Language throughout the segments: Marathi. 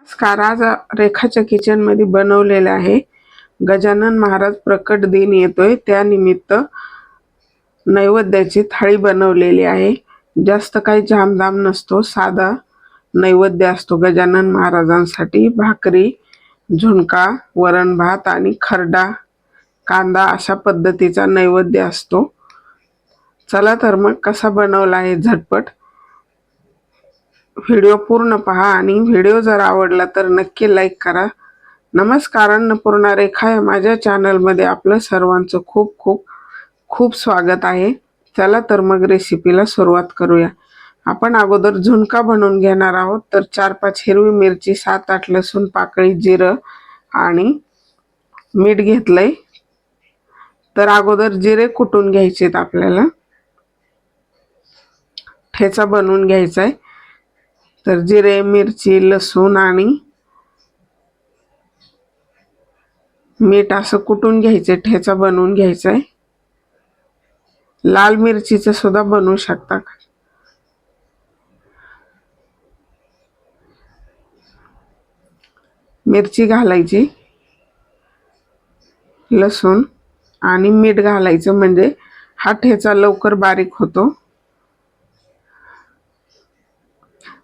नमस्कार आज रेखाच्या किचनमध्ये बनवलेलं आहे. गजानन महाराज प्रकट दिन येतोय. त्यानिमित्त नैवेद्याची थाळी बनवलेली आहे. जास्त काही झामधाम नसतो. साधा नैवेद्य असतो गजानन महाराजांसाठी. भाकरी झुणका वरण भात आणि खरडा कांदा अशा पद्धतीचा नैवेद्य असतो. चला तर मग कसा बनवला आहे झटपट? व्हिडिओ पूर्ण पहा आणि व्हिडिओ जर आवडला तर नक्की लाईक करा. नमस्कार अन्नपूर्णा रेखा या माझ्या चॅनलमध्ये आपलं सर्वांचं खूप खूप खूप स्वागत आहे. चला तर मग रेसिपीला सुरुवात करूया. आपण अगोदर झुणका बनवून घेणार आहोत. तर चार पाच हिरवी मिरची सात आठ लसूण पाकळी जिरं आणि मीठ घेतलंय. तर अगोदर जिरे कुटून घ्यायचेत आपल्याला. ठेचा बनवून घ्यायचा आहे तर जिरे मिरची लसूण आणि मीठ असं कुटून घ्यायचं ठेचा बनवून घ्यायचा आहे लाल मिरचीचं सुद्धा बनवू शकता मिरची घालायची लसूण आणि मीठ घालायचं म्हणजे हा ठेचा लवकर बारीक होतो.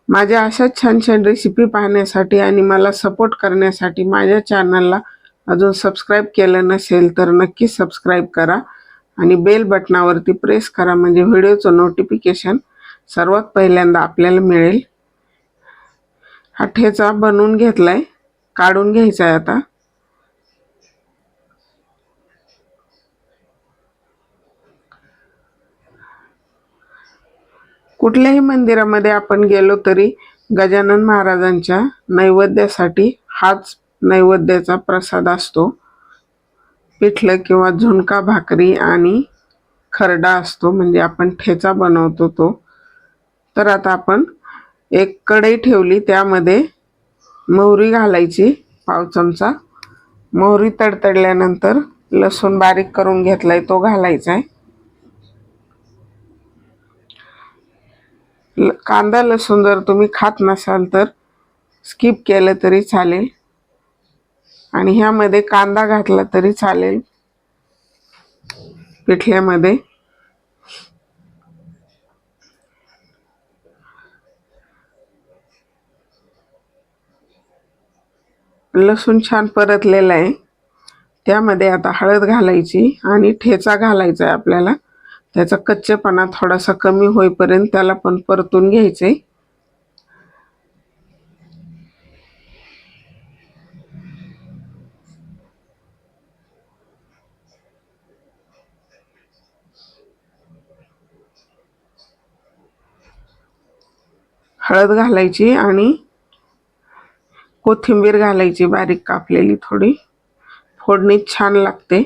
माझ्या अशा छान छान रेसिपी पाहण्यासाठी आणि मला सपोर्ट करण्यासाठी माझ्या चॅनलला अजून सबस्क्राईब केलं नसेल तर नक्की सबस्क्राईब करा आणि बेल बटनावरती प्रेस करा म्हणजे व्हिडिओचं नोटिफिकेशन सर्वात पहिल्यांदा आपल्याला मिळेल. हा ठेचा बनवून घेतला आहे काढून घ्यायचा आहे आता. कुठल्याही मंदिरामध्ये आपण गेलो तरी गजानन महाराजांच्या नैवेद्यासाठी हाच नैवेद्याचा प्रसाद असतो. पिठलं किंवा झुणका भाकरी आणि खरडा असतो म्हणजे आपण ठेचा बनवतो तो. तर आता आपण एक कढई ठेवली त्यामध्ये मोहरी घालायची पाव चमचा. मोहरी तडतडल्यानंतर लसूण बारीक करून घेतला आहे तो घालायचा आहे कांदा लसूण जर तुम्ही खात नसाल तर स्किप केलं तरी चालेल. आणि ह्यामध्ये कांदा घातला तरी चालेल. पिठल्यामध्ये. लसूण छान परतलेला आहे. त्यामध्ये आता हळद घालायची आणि ठेचा घालायचा आहे आपल्याला. त्याचा कच्चेपणा थोडासा कमी होईपर्यंत त्याला पण परतून घ्यायचे हळद घालायची आणि कोथिंबीर घालायची बारीक कापलेली थोडी. फोडणी छान लागते.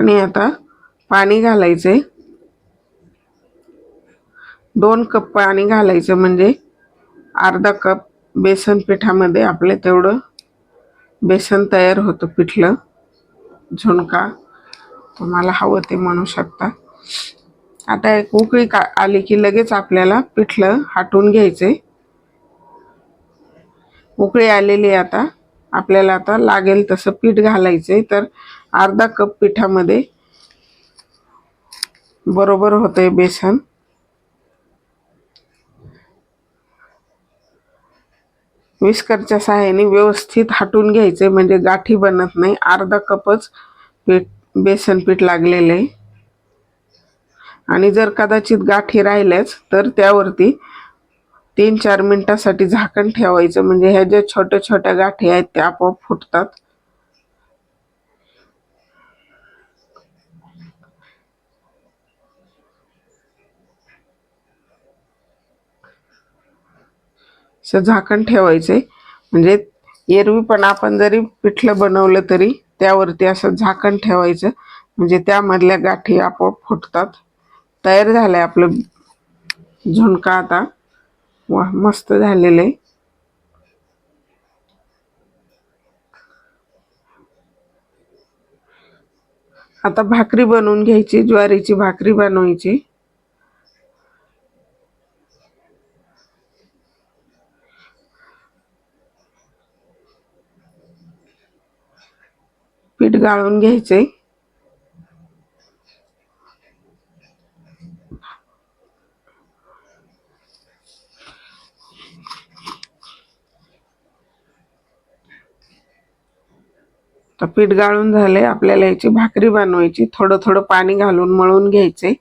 आणि आता पाणी घालायचे दोन कप पाणी घालायचं म्हणजे अर्धा कप बेसन पिठामध्ये आपले तेवढं बेसन तयार होतं पिठलं. झुणका. तुम्हाला हवं ते म्हणू शकता. आता एक उकळी का आली की लगेच आपल्याला पिठलं हाटून घ्यायचे उकळी आलेली आता. आपल्याला आता लागेल तसं पीठ घालायचे तर अर्धा कप पिठामध्ये बरोबर होतंय बेसन. विस्करच्या सहाय्याने व्यवस्थित हाटून घ्यायचे म्हणजे गाठी बनत नाही. अर्धा कपच पीठ बेसन पीठ लागलेलं आहे. आणि जर कदाचित गाठी राहिल्याच तर त्यावरती तीन चार मिनटासाठी झाकण ठेवायचं. म्हणजे ह्या ज्या छोट्या छोट्या गाठी आहेत त्या आपोआप फुटतात. असं झाकण ठेवायचे म्हणजे एरवी पण आपण जरी पिठलं बनवलं तरी त्यावरती असं झाकण ठेवायचं. म्हणजे त्यामधल्या गाठी आपोआप फुटतात. तयार झालं आहे आपलं झुणका आता. वा मस्त झालेलं आहे. आता भाकरी बनवून घ्यायची ज्वारीची भाकरी बनवायची पीठ गाळून घ्यायचे. तर पीठ गाळून झाले. आपल्याला याची भाकरी बनवायची. थोडं थोडं पाणी घालून मळून घ्यायचे.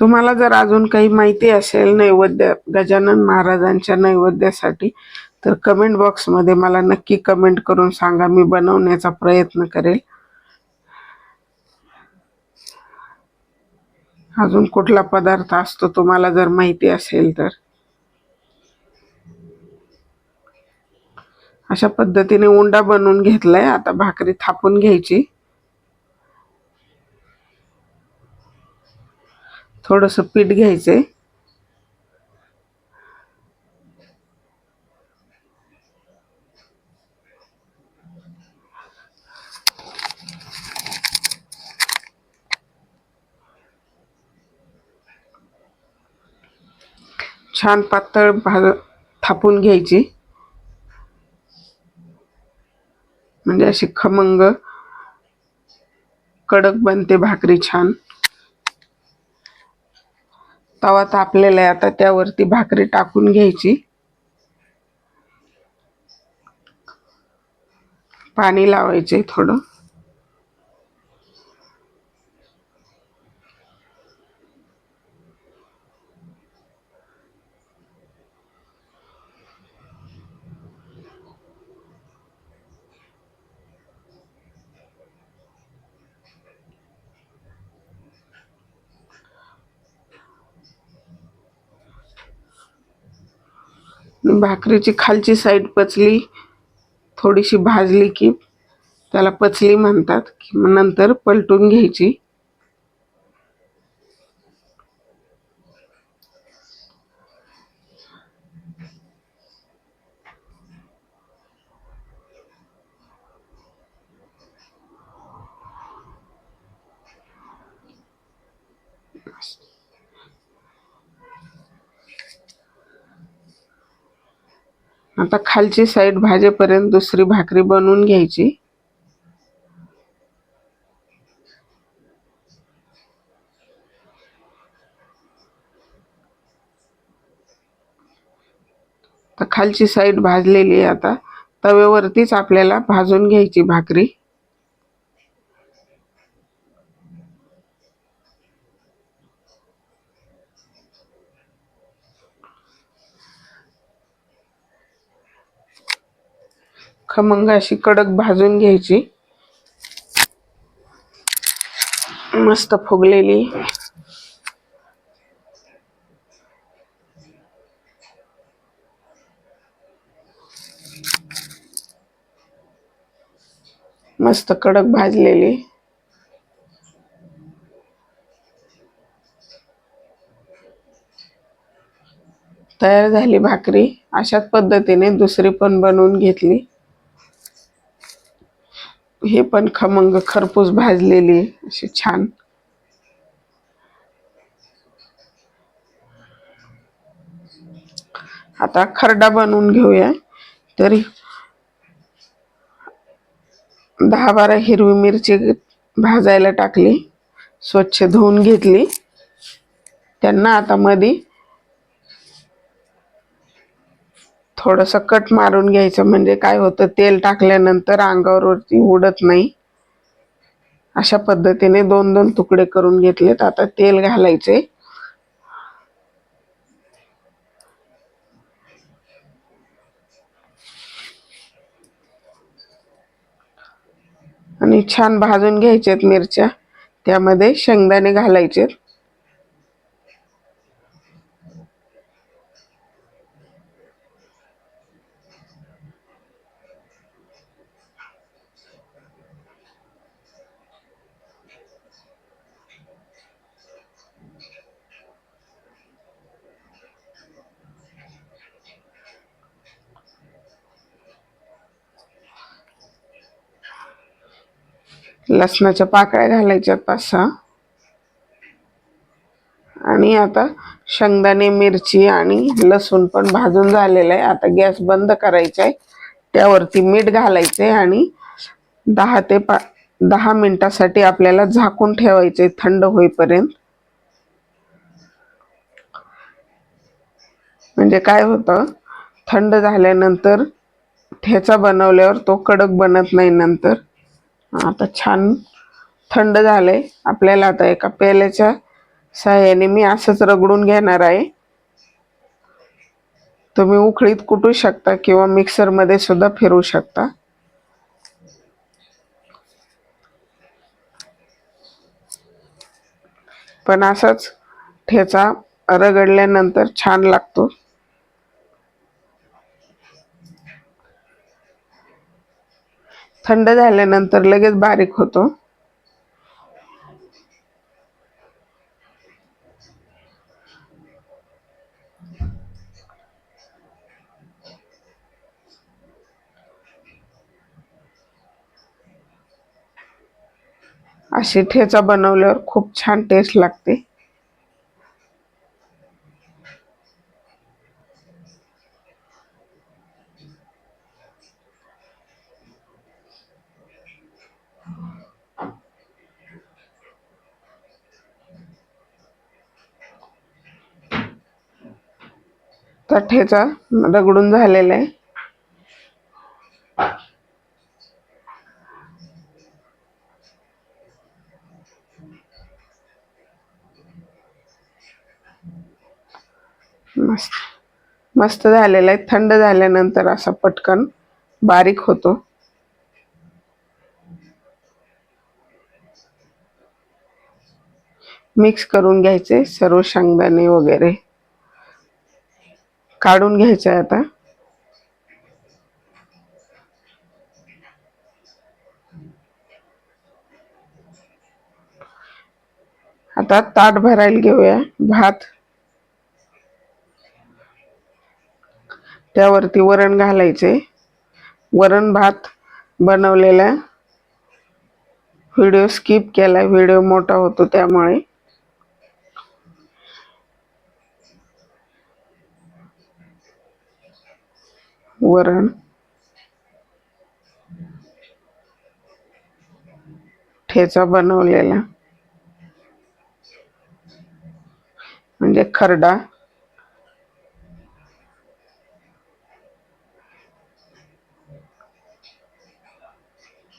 तुम्हाला जर अजून काही माहिती असेल नैवेद्य गजानन महाराजांच्या नैवेद्यासाठी तर कमेंट बॉक्समध्ये मला नक्की कमेंट करून सांगा. मी बनवण्याचा प्रयत्न करेल. अजून कुठला पदार्थ असतो तुम्हाला जर माहिती असेल तर? अशा पद्धतीने उंडा बनवून घेतलाय. आता भाकरी थापून घ्यायची. थोडंसं पीठ घ्यायचं छान पातळ भाज थापून घ्यायची. म्हणजे अशी खमंग कडक बनते भाकरी छान. तवा तापलेला आहे. आता त्यावरती भाकरी टाकून घ्यायची. पाणी लावायचे थोडं. भाकरीची खालची साईड पचली थोडीशी भाजली की त्याला पचली म्हणतात की नंतर पलटून घ्यायची. आता खालची साईड भाजेपर्यंत दुसरी भाकरी बनवून घ्यायची. तर खालची साईड भाजलेली आहे आता. तव्यावरतीच आपल्याला भाजून घ्यायची भाकरी. खमंग अशी कडक भाजून घ्यायची. मस्त फुगलेली. मस्त कडक भाजलेली. तयार झाली भाकरी. अशाच पद्धतीने दुसरी पण बनवून घेतली. हे पण खमंग खरपूस भाजलेली अशी छान. आता खरडा बनवून घेऊया. तरी दहा बारा हिरवी मिरची भाजायला टाकली स्वच्छ धुवून घेतली. त्यांना आता मधी थोडंसं कट मारून घ्यायचं. म्हणजे काय होतं तेल टाकल्यानंतर अंगावरती उडत नाही. अशा पद्धतीने दोन दोन तुकडे करून घेतलेत. आता तेल घालायचे आणि छान भाजून घ्यायच्यात मिरच्या. त्यामध्ये शेंगदाणे घालायचेत. लसणाच्या पाकळ्या घालायच्या पाच सहा आणि आता शेंगदाणे मिरची आणि लसूण पण भाजून झालेलं आहे. आता गॅस बंद करायचा आहे. त्यावरती मीठ घालायचं आहे आणि दहा ते पा दहा मिनिटासाठी आपल्याला झाकून ठेवायचे थंड होईपर्यंत. म्हणजे काय होतं? थंड झाल्यानंतर ठेचा बनवल्यावर तो कडक बनत नाही नंतर. आता छान थंड झालंय. आपल्याला आता एका पेल्याच्या साह्याने मी असंच रगडून घेणार आहे. तुम्ही उकळीत कुटू शकता किंवा मिक्सरमध्ये सुद्धा फिरू शकता. पण असाच ठेचा रगडल्यानंतर छान लागतो. थंड झाल्यानंतर लगेच बारीक होतो. अशी ठेचा बनवल्यावर खूप छान टेस्ट लागते. तर रगडून झालेला आहे. मस्त मस्त झालेला आहे. थंड झाल्यानंतर असा पटकन बारीक होतो. मिक्स करून घ्यायचे सर्व शेंगदाणे वगैरे. काढून घ्यायचं आहे आता. आता ताट भरायला घेऊया भात. त्यावरती वरण घालायचे. वरण भात बनवलेला. व्हिडिओ स्किप केला व्हिडिओ मोठा होतो त्यामुळे. वरण. ठेचा बनवलेला. म्हणजे खरडा.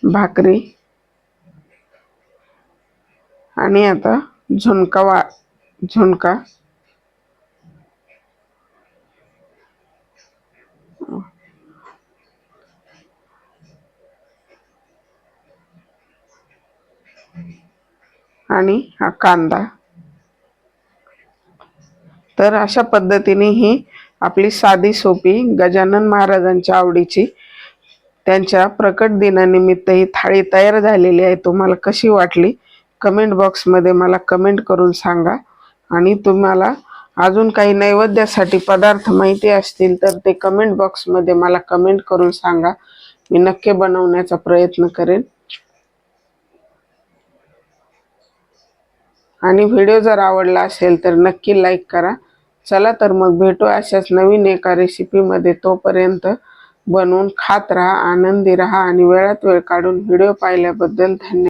भाकरी. आणि आता झुणका वा झुणका. आणि हा कांदा. तर अशा पद्धतीने ही आपली साधी सोपी गजानन महाराजांच्या आवडीची त्यांच्या प्रकट दिनानिमित्त ही थाळी तयार झालेली आहे. तुम्हाला कशी वाटली? कमेंट बॉक्समध्ये मला कमेंट करून सांगा. आणि तुम्हाला अजून काही नैवेद्यासाठी पदार्थ माहिती असतील तर ते कमेंट बॉक्समध्ये मला कमेंट करून सांगा. मी नक्की बनवण्याचा प्रयत्न करेन. आणि व्हिडिओ जर आवडला असेल तर नक्की लाईक करा. चला तर मग भेटू अशाच नवीन एका रेसिपीमध्ये. तोपर्यंत बनवून खात राहा आनंदी राहा आणि वेळात वेळ काढून व्हिडिओ पाहिल्याबद्दल धन्यवाद.